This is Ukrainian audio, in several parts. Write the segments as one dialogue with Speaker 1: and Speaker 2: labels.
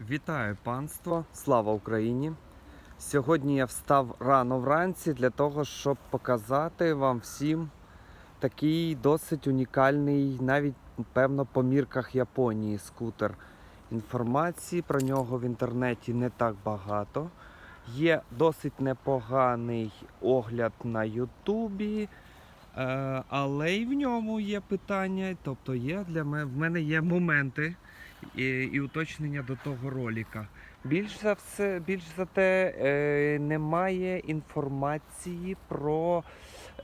Speaker 1: Вітаю панство! Слава Україні! Сьогодні я встав рано вранці для того, щоб показати вам всім такий досить унікальний, навіть певно, по мірках Японії скутер. Інформації про нього в інтернеті не так багато. Є досить непоганий огляд на Ютубі, е, але й в ньому є питання. Тобто є для мене в мене є моменти і, і уточнення до того роліка. Більш за все, більш за те, е, немає інформації про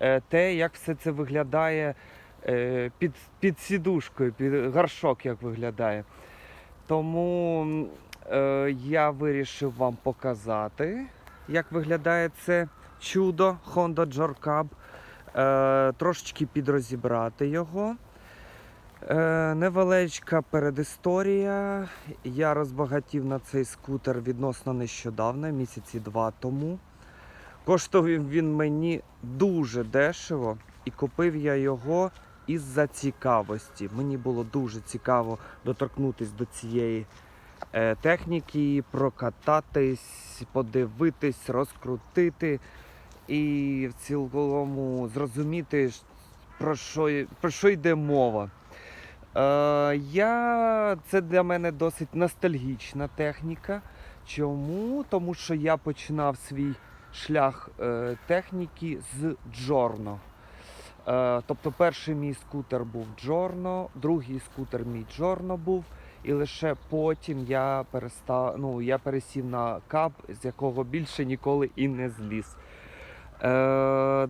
Speaker 1: е, те, як все це виглядає е, під, під сідушкою, під горшок, як виглядає. Тому е, я вирішив вам показати, як виглядає це чудо Honda Jorcab. Е, трошечки підрозібрати його. Е, невеличка передісторія. Я розбагатів на цей скутер відносно нещодавно, місяці два тому. Коштував він мені дуже дешево, і купив я його із-за цікавості. Мені було дуже цікаво доторкнутися до цієї е, техніки, прокататись, подивитись, розкрутити і в цілому зрозуміти, про що, про що йде мова. Е, я, це для мене досить ностальгічна техніка. Чому? Тому що я починав свій шлях е, техніки з Джорно. Е, тобто перший мій скутер був Джорно, другий скутер мій Джорно був, і лише потім я перестав, ну, я пересів на кап, з якого більше ніколи і не зліз. Е,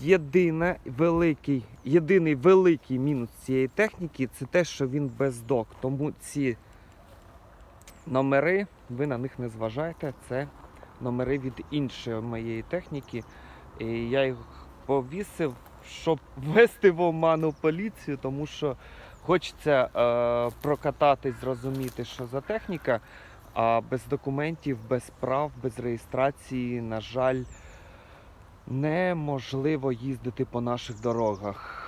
Speaker 1: єдине, великий, єдиний великий мінус цієї техніки це те, що він без док. Тому ці номери, ви на них не зважайте, це номери від іншої моєї техніки. І я їх повісив, щоб ввести в оману поліцію, тому що хочеться е, прокататись, зрозуміти, що за техніка, а без документів, без прав, без реєстрації, на жаль, неможливо їздити по наших дорогах.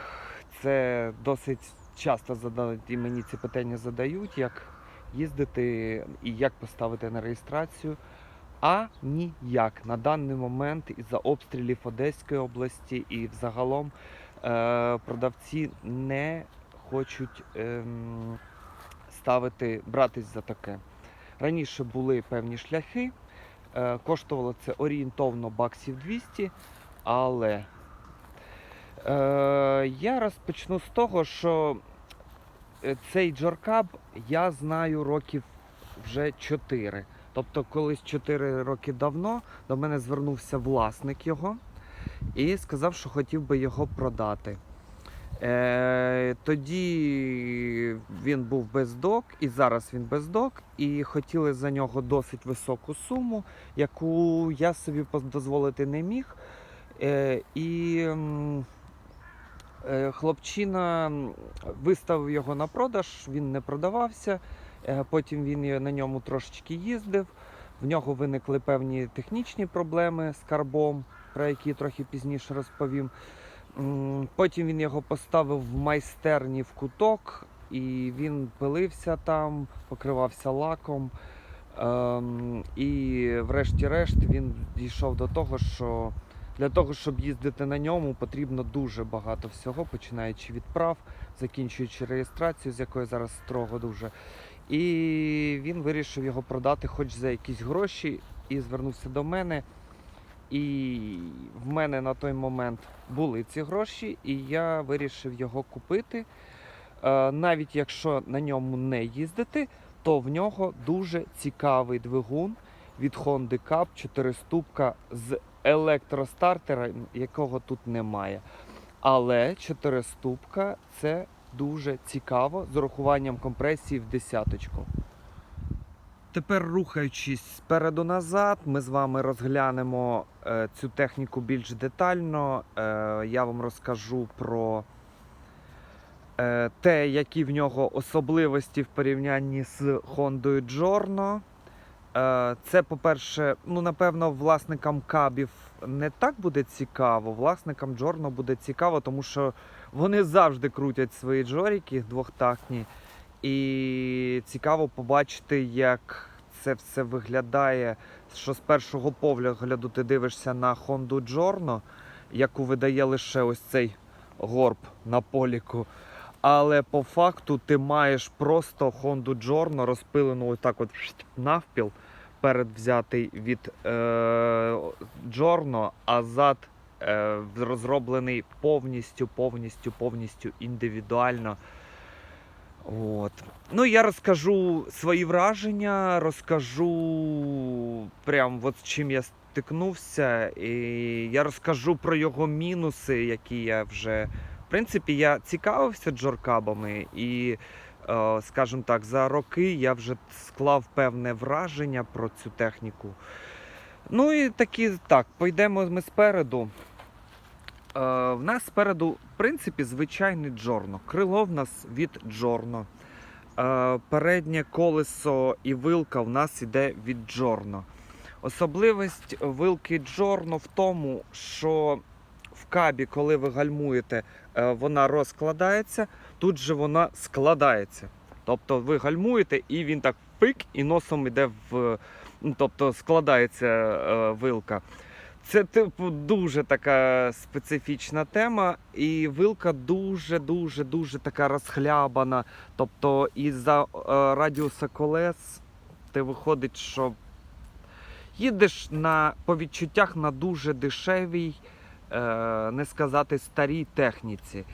Speaker 1: Це досить часто задають і мені ці питання задають, як їздити і як поставити на реєстрацію. А ніяк на даний момент із-за обстрілів Одеської області і взагалом е, продавці не хочуть ем, ставити, братись за таке. Раніше були певні шляхи, е, коштувало це орієнтовно баксів 200, але е, я розпочну з того, що е, цей джоркаб я знаю років вже 4. Тобто, колись 4 роки давно до мене звернувся власник його і сказав, що хотів би його продати. Е, тоді він був без док, і зараз він без док, і хотіли за нього досить високу суму, яку я собі дозволити не міг. Е, і е, хлопчина виставив його на продаж, він не продавався. Е, Потім він на ньому трошечки їздив. В нього виникли певні технічні проблеми з карбом, про які трохи пізніше розповім. Потім він його поставив в майстерні в куток, і він пилився там, покривався лаком. Ем, і врешті-решт він дійшов до того, що для того, щоб їздити на ньому, потрібно дуже багато всього, починаючи від прав, закінчуючи реєстрацію, з якої зараз строго дуже. І він вирішив його продати хоч за якісь гроші, і звернувся до мене. І в мене на той момент були ці гроші, і я вирішив його купити. Е, Навіть якщо на ньому не їздити, то в нього дуже цікавий двигун від Honda Cup 4 ступка з електростартером, якого тут немає. Але 4 ступка це дуже цікаво з урахуванням компресії в десяточку. Тепер рухаючись спереду назад, ми з вами розглянемо е, цю техніку більш детально. Е, я вам розкажу про е, те, які в нього особливості в порівнянні з Хондою Джорно. Це, по-перше, ну, напевно, власникам кабів не так буде цікаво. Власникам Джорно буде цікаво, тому що вони завжди крутять свої джоріки двохтактні. І цікаво побачити, як це все виглядає. Що з першого погляду ти дивишся на Honda Giorno, яку видає лише ось цей горб на поліку. Але по факту ти маєш просто Honda Giorno розпилену отак от навпіл, перед взятий від е, Giorno, а зад е, розроблений повністю, повністю, повністю індивідуально. От. Ну, я розкажу свої враження, розкажу прям от з чим я стикнувся. І я розкажу про його мінуси, які я вже. В принципі, я цікавився джоркабами, і, е, скажімо так, за роки я вже склав певне враження про цю техніку. Ну і такі так, пойдемо ми спереду. Е, в нас спереду, принципі, звичайний джорно. Крило в нас від джорно. Е, переднє колесо і вилка в нас іде від джорно. Особливість вилки джорно в тому, що в кабі, коли ви гальмуєте, е, вона розкладається, тут же вона складається. Тобто ви гальмуєте і він так пик і носом йде в. Ну, тобто складається е, вилка. Це, типу, дуже така специфічна тема, і вилка дуже-дуже дуже така розхлябана. Тобто, із-за е, радіуса колес ти виходить, що їдеш на, по відчуттях на дуже дешевій, е, не сказати старій техніці.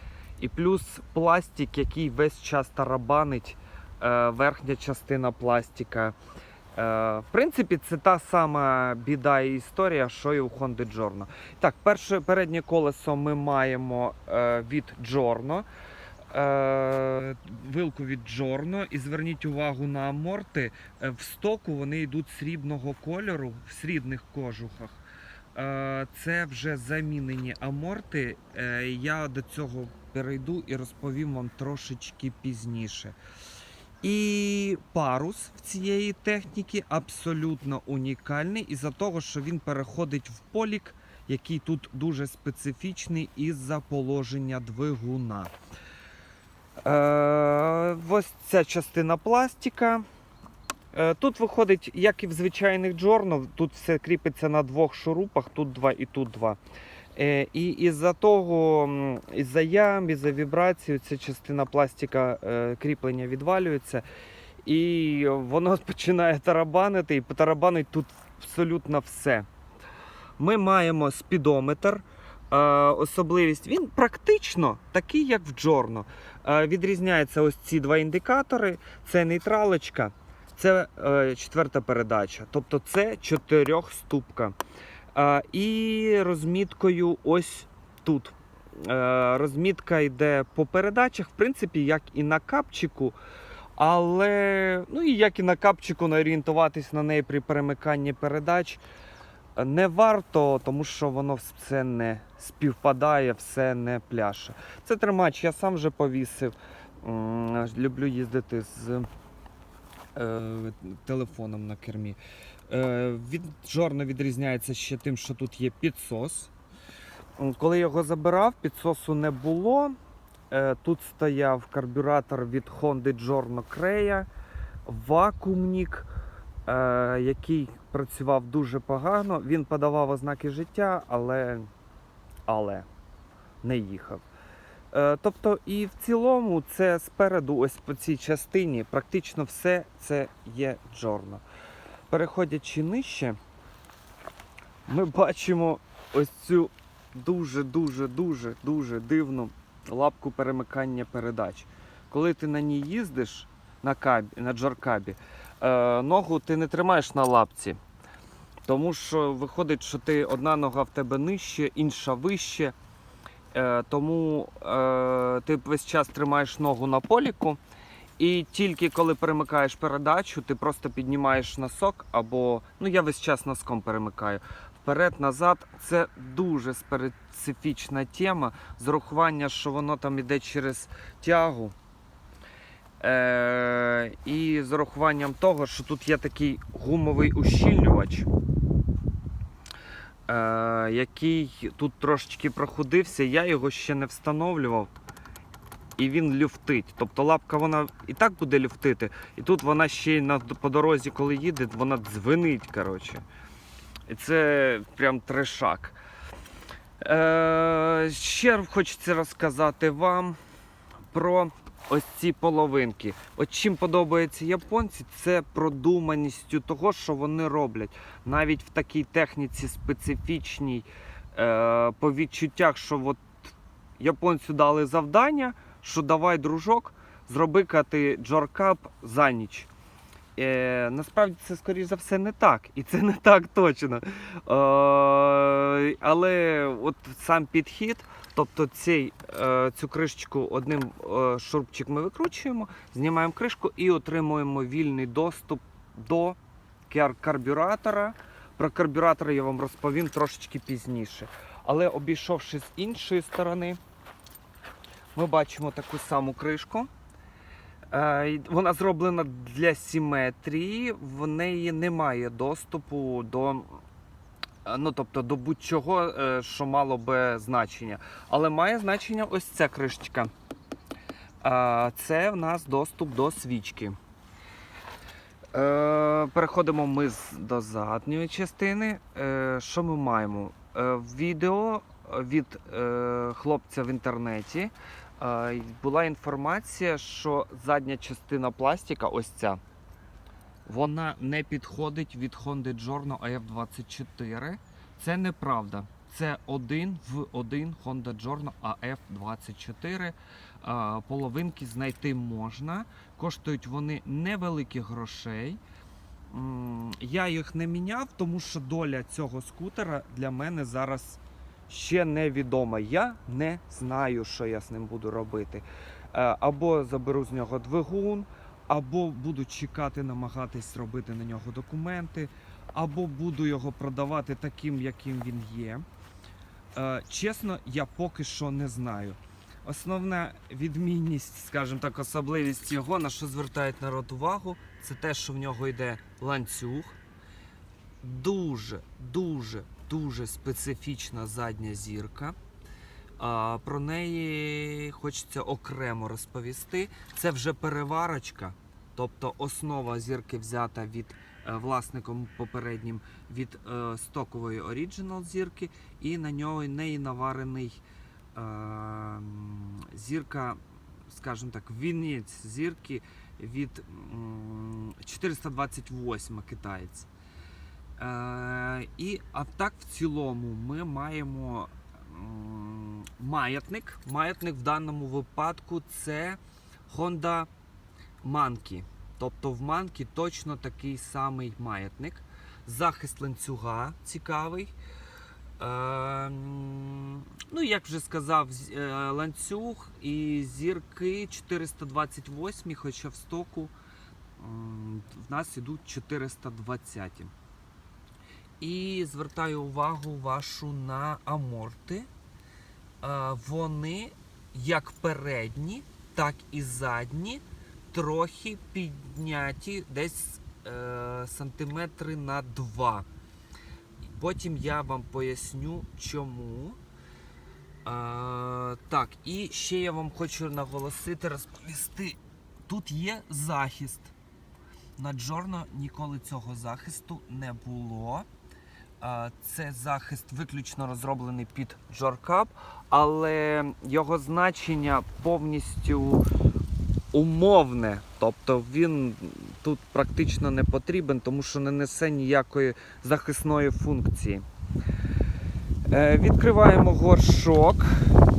Speaker 1: І плюс пластик, який весь час тарабанить, е, верхня частина пластика. Е, В принципі, це та сама біда і історія, що і у Honda Giorno. Так, перше переднє колесо ми маємо е, від Giorno. Е, вилку від Giorno. І зверніть увагу на аморти. В стоку вони йдуть срібного кольору в срібних кожухах. Це вже замінені аморти. Я до цього перейду і розповім вам трошечки пізніше. І парус в цієї техніки абсолютно унікальний із-за того, що він переходить в полік, який тут дуже специфічний із-за положення двигуна. Е, ось ця частина пластика. Е, тут виходить, як і в звичайних джорнов, тут все кріпиться на двох шурупах, тут два і тут два. Е, І із-за того, із-за ям, із-за вібрації, ця частина пластика е, кріплення відвалюється. І воно починає тарабанити, і тарабанить тут абсолютно все. Ми маємо спідометр. Е, особливість він практично такий, як в Джорно. Відрізняються ось ці два індикатори: це нейтралочка, це четверта передача. Тобто це чотирьохступка. Е, і розміткою ось тут. Е, розмітка йде по передачах, в принципі, як і на капчику. Але, ну і як і на капчику, не орієнтуватись на неї при перемиканні передач е, не варто, тому що воно все не співпадає, все не пляше. Це тримач, я сам вже повісив. Люблю їздити з е, телефоном на кермі. Е, від Жорно відрізняється ще тим, що тут є підсос. Коли його забирав, підсосу не було. Е, Тут стояв карбюратор від Honda Giorno Creia, вакуумник, е, який працював дуже погано. Він подавав ознаки життя, але, але не їхав. Тобто, і в цілому, це спереду, ось по цій частині, практично все це є Giorno. Переходячи нижче, ми бачимо ось цю дуже-дуже дуже дуже дивну лапку перемикання передач. Коли ти на ній їздиш на кабі, на джаркабі, е, ногу ти не тримаєш на лапці. Тому що виходить, що ти одна нога в тебе нижче, інша вище. Е, тому е, ти весь час тримаєш ногу на поліку. І тільки коли перемикаєш передачу, ти просто піднімаєш носок, або ну я весь час носком перемикаю. Вперед-назад це дуже специфічна тема. З урахування, що воно там іде через тягу. Е- і з урахуванням того, що тут є такий гумовий ущільнювач, е- який тут трошечки проходився, я його ще не встановлював. І він люфтить. Тобто лапка вона і так буде люфтити, і тут вона ще й на, по дорозі, коли їде, вона дзвенить. коротше. І це прям трешак. Е, ще хочеться розказати вам про ось ці половинки. От чим подобається японці, це продуманістю того, що вони роблять. Навіть в такій техніці специфічній, е, по відчуттях, що от японцю дали завдання, що давай, дружок, зроби кати джоркап за ніч. Е, насправді це, скоріш за все, не так. І це не так точно. Е, але от сам підхід, тобто цей, е, цю кришечку одним е, шурупчик ми викручуємо, знімаємо кришку і отримуємо вільний доступ до карбюратора. Про карбюратор я вам розповім трошечки пізніше. Але обійшовши з іншої сторони, ми бачимо таку саму кришку. Е, Вона зроблена для симетрії, в неї немає доступу до, е, ну, тобто до будь-чого, е, що мало би значення. Але має значення ось ця кришечка. Це в нас доступ до свічки. Переходимо ми до задньої частини. Що ми маємо? Відео від хлопця в інтернеті була інформація, що задня частина пластика, ось ця, вона не підходить від Honda Giorno AF24. Це неправда. Це один в один Honda Giorno AF24. Е, Половинки знайти можна. Коштують вони невеликих грошей. Я їх не міняв, тому що доля цього скутера для мене зараз ще невідома. Я не знаю, що я з ним буду робити. Е, Або заберу з нього двигун, або буду чекати, намагатись робити на нього документи, або буду його продавати таким, яким він є. Е, Чесно, я поки що не знаю. Основна відмінність, скажімо так, особливість його, на що звертають народ увагу, це те, що в нього йде ланцюг. Дуже, дуже, дуже специфічна задня зірка. Про неї хочеться окремо розповісти. Це вже переварочка, тобто основа зірки взята від е, власником попереднім від е, стокової оріджинал зірки, і на нього неї наварений е, зірка, скажімо так, вінець зірки від м, 428 китаєць. Е, і а так в цілому ми маємо маятник. Маятник в даному випадку це Honda Monkey. Тобто в Monkey точно такий самий маятник. Захист ланцюга цікавий. Е, ну, як вже сказав, е, ланцюг і зірки 428, хоча в стоку в нас ідуть 420. І звертаю увагу вашу на аморти. Вони як передні, так і задні, трохи підняті десь е, сантиметри на 2. Потім я вам поясню, чому. Е, так, і ще я вам хочу наголосити, розповісти. Тут є захист. На Джорно ніколи цього захисту не було. Це захист виключно розроблений під Джоркап, але його значення повністю умовне. Тобто він тут практично не потрібен, тому що не несе ніякої захисної функції. Е, Відкриваємо горшок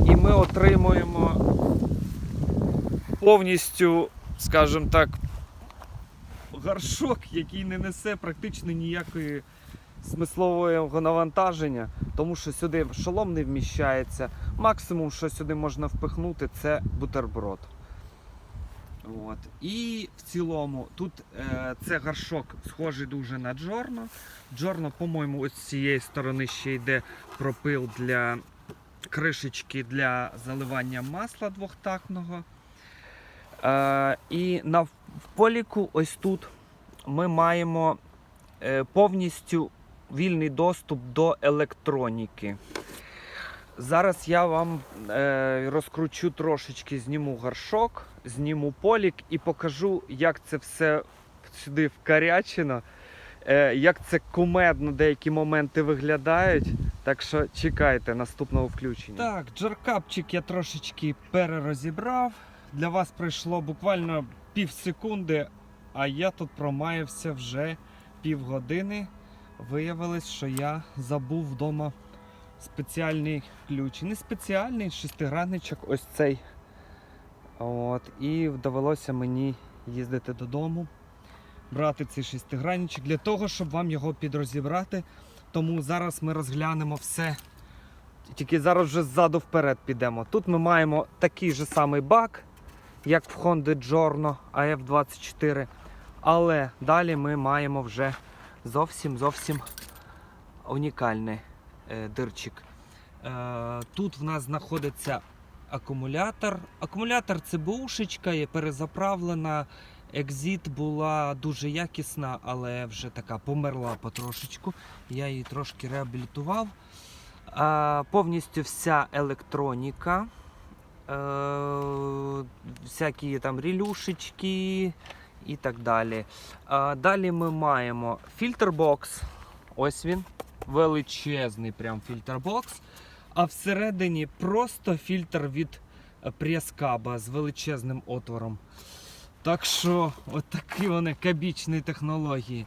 Speaker 1: і ми отримуємо повністю, скажімо так, горшок, який не несе практично ніякої смислового навантаження, тому що сюди шолом не вміщається. Максимум, що сюди можна впихнути, це бутерброд. От. І в цілому тут е, це горшок схожий дуже на Джорно. Джорно, по-моєму, ось з цієї сторони ще йде пропил для кришечки для заливання масла двохтактного. Е, і на поліку ось тут ми маємо е, повністю вільний доступ до електроніки. Зараз я вам е, розкручу трошечки, зніму горшок, зніму полік і покажу, як це все сюди вкарячено, е, як це кумедно деякі моменти виглядають. Так що чекайте наступного включення. Так, джаркапчик я трошечки перерозібрав. Для вас пройшло буквально пів секунди, а я тут промаявся вже півгодини. Виявилось, що я забув вдома спеціальний ключ. Не спеціальний шестигранничок, ось цей. От, і довелося мені їздити додому, брати цей шестигранничок для того, щоб вам його підрозібрати. Тому зараз ми розглянемо все. Тільки зараз вже ззаду вперед підемо. Тут ми маємо такий же самий бак, як в Honda Giorno AF24. Але далі ми маємо вже зовсім зовсім унікальний е, дирчик. Е, тут в нас знаходиться акумулятор. Акумулятор це бушечка, є перезаправлена. Екзит була дуже якісна, але вже така померла потрошечку. Я її трошки реабілітував. Е, повністю вся електроніка. Всякі там релюшечки і так далі. Далі ми маємо фільтрбокс. Ось він. Величезний прям фільтрбокс. А всередині просто фільтр від е, прес-каба з величезним отвором. Так що, от такі вони кабічні технології.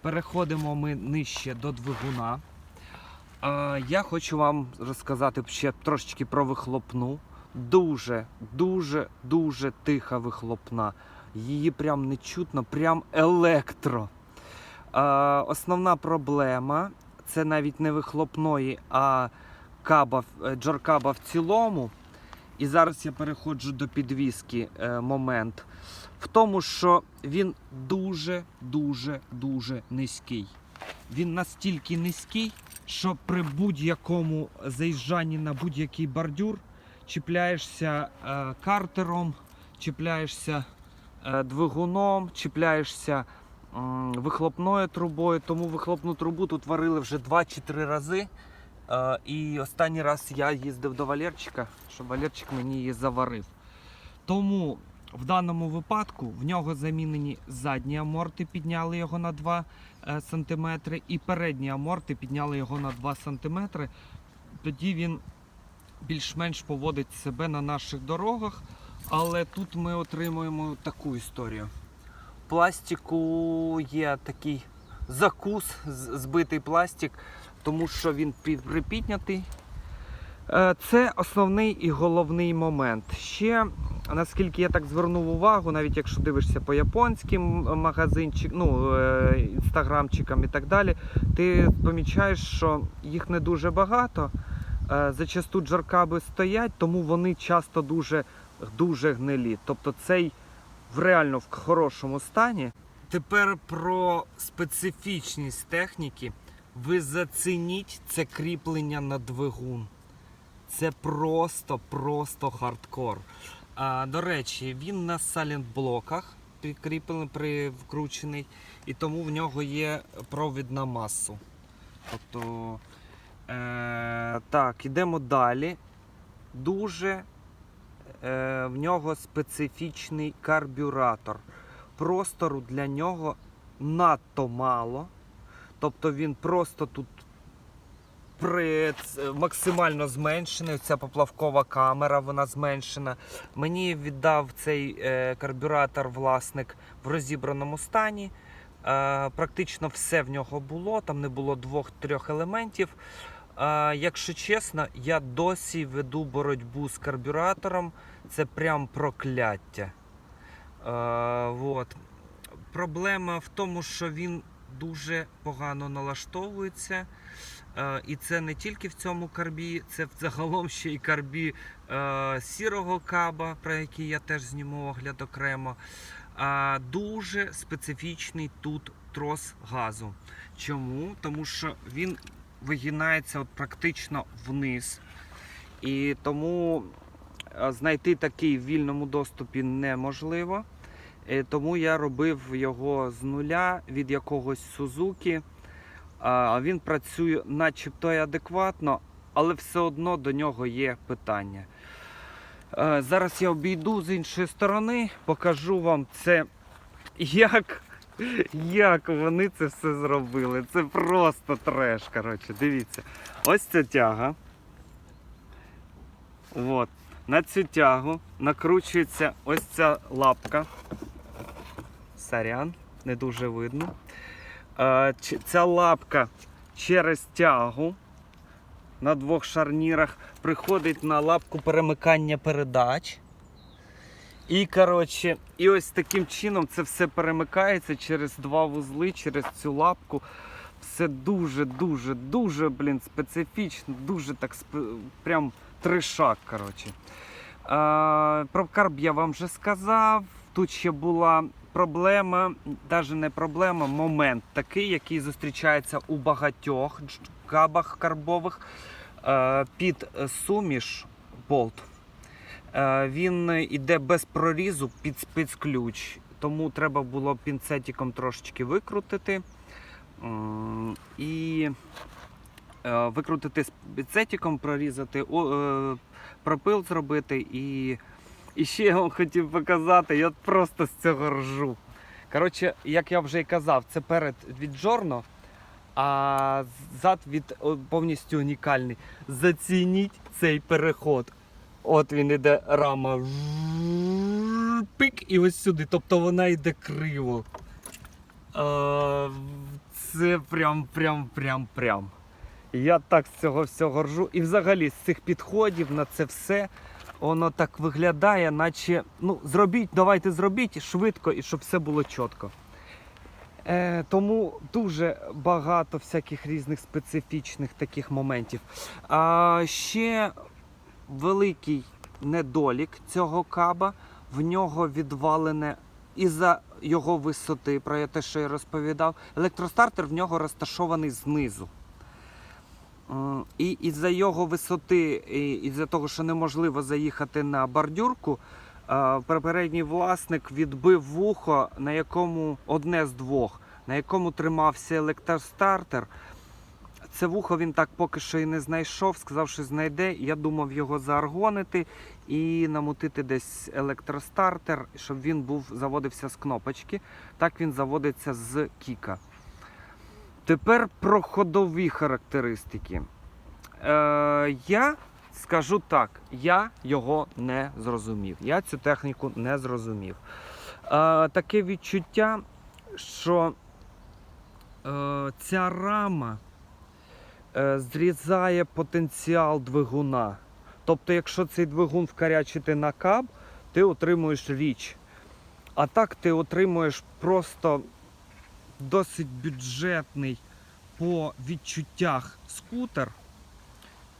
Speaker 1: Переходимо ми нижче до двигуна. А, я хочу вам розказати ще трошечки про вихлопну. Дуже, дуже, дуже тиха вихлопна. Її прям не чутно, прям електро. А, основна проблема це навіть не вихлопної, а каба, е, джоркаба в цілому. І зараз я переходжу до підвіски е, момент. В тому, що він дуже, дуже, дуже низький. Він настільки низький, що при будь-якому заїжджанні на будь-який бордюр чіпляєшся е, картером, чіпляєшся двигуном, чіпляєшся вихлопною трубою. Тому вихлопну трубу тут варили вже 2 чи 3 рази. Е, і останній раз я їздив до Валерчика, щоб Валерчик мені її заварив. Тому в даному випадку в нього замінені задні аморти, підняли його на 2 е, см, і передні аморти підняли його на 2 см. Тоді він більш-менш поводить себе на наших дорогах. Але тут ми отримуємо таку історію. Пластику є такий закус, збитий пластик, тому що він припіднятий. Е, Це основний і головний момент. Ще, наскільки я так звернув увагу, навіть якщо дивишся по японським магазинчикам, ну, е, інстаграмчикам і так далі, ти помічаєш, що їх не дуже багато. Е, Зачасту джаркаби стоять, тому вони часто дуже, дуже гнилі. Тобто цей в реально в хорошому стані. Тепер про специфічність техніки. Ви зацініть це кріплення на двигун. Це просто, просто хардкор. А, до речі, він на салент-блоках прикріплений, при вкручений, і тому в нього є провід на масу. Тобто, е, так, ідемо далі. Дуже в нього специфічний карбюратор. Простору для нього надто мало. Тобто він просто тут при, максимально зменшений. Ця поплавкова камера вона зменшена. Мені віддав цей е, карбюратор власник в розібраному стані. Е, практично все в нього було, там не було двох-трьох елементів. Якщо чесно, я досі веду боротьбу з карбюратором. Це прям прокляття. Вот. Проблема в тому, що він дуже погано налаштовується. І це не тільки в цьому карбі, це загалом ще й карбі сірого каба, про який я теж зніму огляд окремо. Дуже специфічний тут трос газу. Чому? Тому що він вигинається от практично вниз. І тому е, знайти такий в вільному доступі неможливо. Е, Тому я робив його з нуля від якогось Сузуки. Він працює начебто й адекватно, але все одно до нього є питання. Е, Зараз я обійду з іншої сторони, покажу вам це, як, як вони це все зробили. Це просто треш. Коротше, дивіться. Ось ця тяга. От. На цю тягу накручується ось ця лапка. Сорян, не дуже видно. Е, Ця лапка через тягу на двох шарнірах приходить на лапку перемикання передач. І, коротше, і ось таким чином це все перемикається через два вузли, через цю лапку. Все дуже, дуже, блін, специфічно, дуже так прям тришак, коротше. А, про карб я вам вже сказав. Тут ще була проблема, навіть не проблема, момент такий, який зустрічається у багатьох кабах карбових е, під е, суміш болт. Е, Він іде без прорізу під спецключ, тому треба було пінцетиком трошечки викрутити. І е, викрутити з прорізати, е, пропил зробити. І, і ще я вам хотів показати, я просто з цього ржу. Коротше, як я вже і казав, це перед від Джорно, а зад від повністю унікальний. Зацініть цей переход. От він іде рама. Пик і ось сюди. Тобто вона йде криво. Е, Це прям, прям, прям, прям. Я так з цього всього ржу. І взагалі з цих підходів на це все воно так виглядає, наче ну, зробіть, давайте зробіть швидко і щоб все було чітко. Е, тому дуже багато всяких різних специфічних таких моментів. А ще великий недолік цього каба, в нього відвалене із-за його висоти, про те, що я розповідав, електростартер в нього розташований знизу. І із-за його висоти, і із-за того, що неможливо заїхати на бордюрку, е, попередній власник відбив вухо, на якому одне з двох, на якому тримався електростартер. Це вухо він так поки що і не знайшов, сказав, що знайде. Я думав його зааргонити і намутити десь електростартер, щоб він був заводився з кнопочки. Так він заводиться з кіка. Тепер про ходові характеристики. Е, я скажу так, я його не зрозумів. Я цю техніку не зрозумів. Е, таке відчуття, що е, ця рама зрізає потенціал двигуна. Тобто, якщо цей двигун вкарячити на каб, ти отримуєш річ. А так ти отримуєш просто досить бюджетний по відчуттях скутер.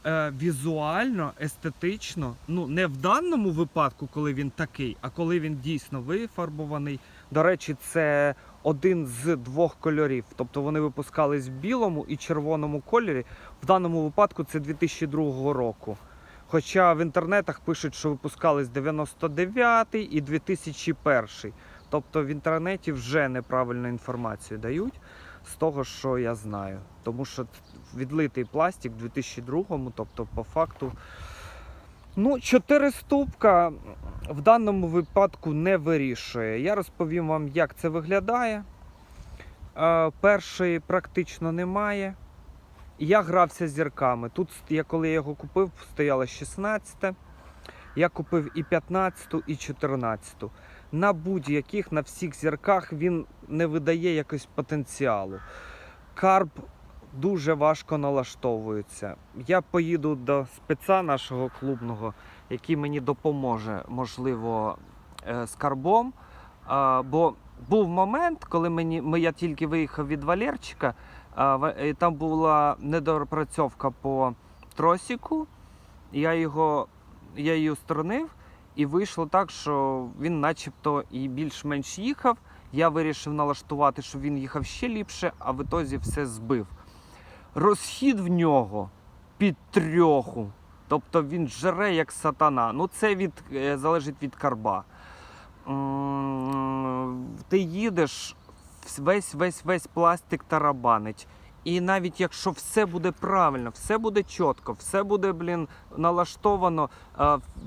Speaker 1: Е, візуально, естетично, ну не в даному випадку, коли він такий, а коли він дійсно вифарбований. До речі, це один з двох кольорів. Тобто вони випускались в білому і червоному кольорі. В даному випадку це 2002 року. Хоча в інтернетах пишуть, що випускались 99 і 2001. Тобто в інтернеті вже неправильну інформацію дають з того, що я знаю. Тому що відлитий пластик в 2002-му, тобто по факту. Ну, 4 ступка в даному випадку не вирішує. Я розповім вам, як це виглядає. Е, першої практично немає. Я грався з зірками. Тут, я, коли я його купив, стояло 16. Я купив і 15, і 14. На будь-яких, на всіх зірках він не видає якось потенціалу. Карп дуже важко налаштовується. Я поїду до спеца нашого клубного, який мені допоможе, можливо, е, з карбом. Бо був момент, коли мені, я тільки виїхав від Валерчика, і там була недопрацьовка по тросіку. Я його я її устранив, і вийшло так, що він начебто і більш-менш їхав. Я вирішив налаштувати, щоб він їхав ще ліпше, а в ітозі все збив. Розхід в нього під трьоху. Тобто він жре як сатана. Ну це від, е, залежить від карба. Ти їдеш, весь весь весь пластик тарабанить. І навіть якщо все буде правильно, все буде чітко, все буде, блін, налаштовано,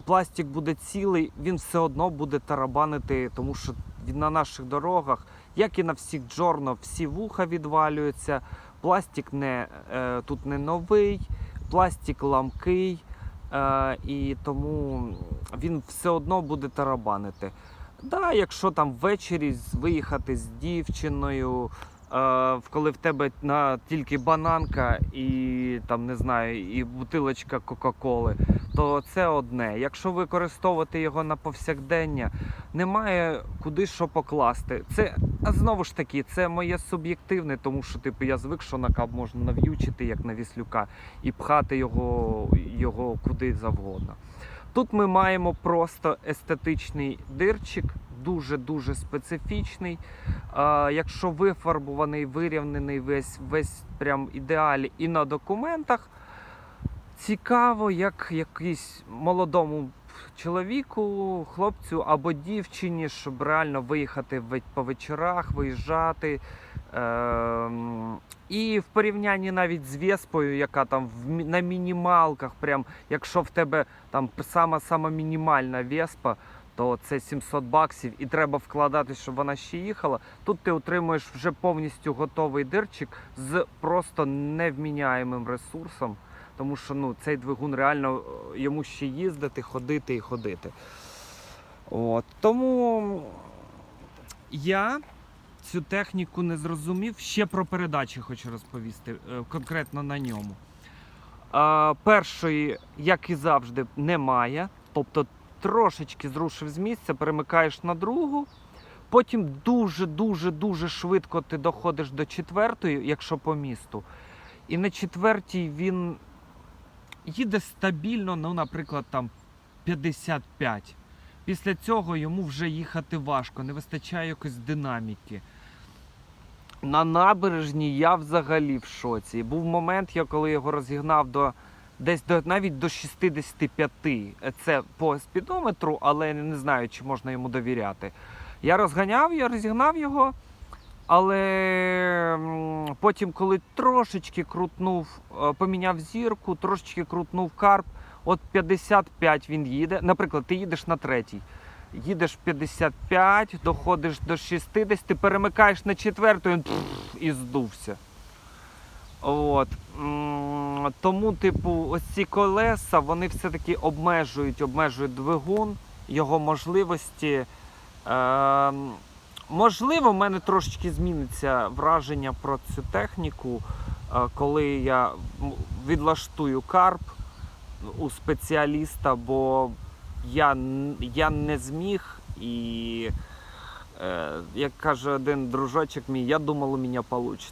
Speaker 1: пластик буде цілий, він все одно буде тарабанити, тому що на наших дорогах, як і на всіх джорно, всі вуха відвалюються. Пластик не, е, тут не новий, пластик ламкий, е, і тому він все одно буде тарабанити. Да, якщо там ввечері виїхати з дівчиною, коли в тебе на тільки бананка і там не знаю, і бутилочка Кока-Коли, то це одне. Якщо використовувати його на повсякдення, немає куди що покласти. Це знову ж таки, це моє суб'єктивне, тому що типу я звик, що на кап можна нав'ючити, як на віслюка, і пхати його, його куди завгодно. Тут ми маємо просто естетичний дирчик, дуже-дуже специфічний. Якщо вифарбований, вирівнений весь, весь прям ідеалі і на документах, цікаво, як якийсь молодому чоловіку, хлопцю або дівчині, щоб реально виїхати по вечорах, виїжджати. Ем, і в порівнянні навіть з Веспою, яка там на мінімалках, прям якщо в тебе там сама сама мінімальна Веспа, то це 700 баксів, і треба вкладати, щоб вона ще їхала. Тут ти отримуєш вже повністю готовий дирчик з просто невміняємим ресурсом. Тому що ну, цей двигун реально е, йому ще їздити, ходити і ходити. От. Тому я цю техніку не зрозумів. Ще про передачі хочу розповісти е, конкретно на ньому. Першої, як і завжди, немає. Тобто трошечки зрушив з місця, перемикаєш на другу. Потім дуже-дуже дуже швидко ти доходиш до четвертої, якщо по місту. І на четвертій він їде стабільно, ну, наприклад, там 55. Після цього йому вже їхати важко, не вистачає якоїсь динаміки. На набережній я взагалі в шоці. Був момент, я коли його розігнав до десь до навіть до 65. Це по спідометру, але не знаю, чи можна йому довіряти. Я розганяв, я розігнав його. Але потім, коли трошечки крутнув, е, поміняв зірку, трошечки крутнув карп, от 55 він їде. Наприклад, ти їдеш на третій. Їдеш 55, доходиш до 60, перемикаєш на четверту пф, і здувся. От. Тому, типу, ось ці колеса, вони все-таки обмежують, обмежують двигун, його можливості. Е, можливо, в мене трошечки зміниться враження про цю техніку, е, коли я відлаштую карп у спеціаліста, бо я, я не зміг і, е, як каже один дружочок мій, я думав, у мене вийде.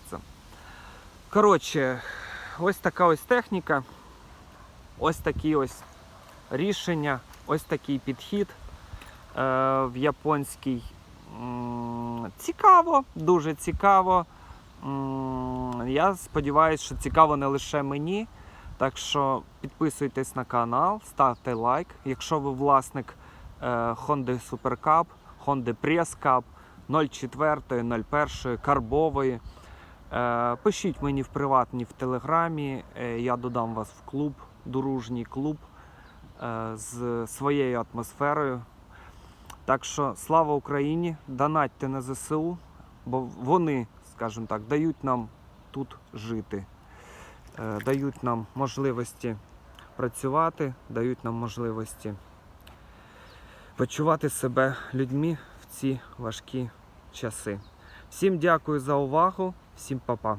Speaker 1: Коротше, ось така ось техніка, ось такі ось рішення, ось такий підхід е, в японський. М, Цікаво, дуже цікаво. Я сподіваюся, що цікаво не лише мені. Так що підписуйтесь на канал, ставте лайк. Якщо ви власник е, Honda Super Cup, Honda Press Cup 04, 01, карбової. Е, Пишіть мені в приватні в телеграмі, е, я додам вас в клуб, дружній клуб е, з своєю атмосферою. Так що слава Україні! Донатьте на ЗСУ, бо вони, скажімо так, дають нам тут жити, дають нам можливості працювати, дають нам можливості почувати себе людьми в ці важкі часи. Всім дякую за увагу, всім па-па.